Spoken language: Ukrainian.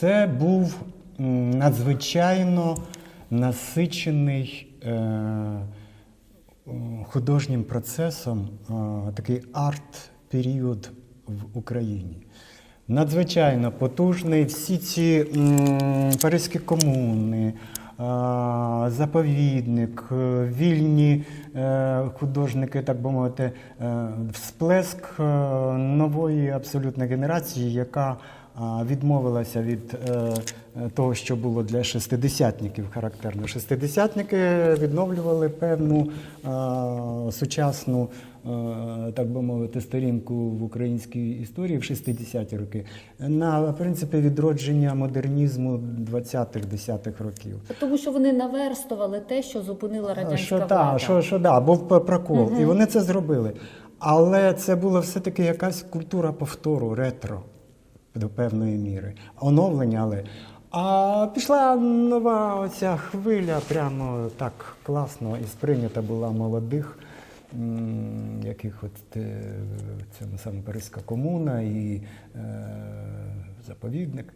Це був надзвичайно насичений е, художнім процесом е, такий арт-період в Україні. Надзвичайно потужний. Всі ці паризькі комуни, а, заповідник, е, вільні е, художники, так би мовити, е, всплеск е, нової абсолютно генерації, яка відмовилася від е, того, що було для шестидесятників характерно. Шестидесятники відновлювали певну е, сучасну, е, так би мовити, сторінку в українській історії в 60-ті роки на принципі відродження модернізму 20-х, 10-х років. Тому що вони наверстували те, що зупинила радянська Що влада. та, що, що да, був прокол. І вони це зробили. Але це була все-таки якась культура повтору, ретро до певної міри. Оновлення, але. А пішла нова оця хвиля, прямо так класно і сприйнята була молодих, яких от це саме Паризька комуна і е, заповідник.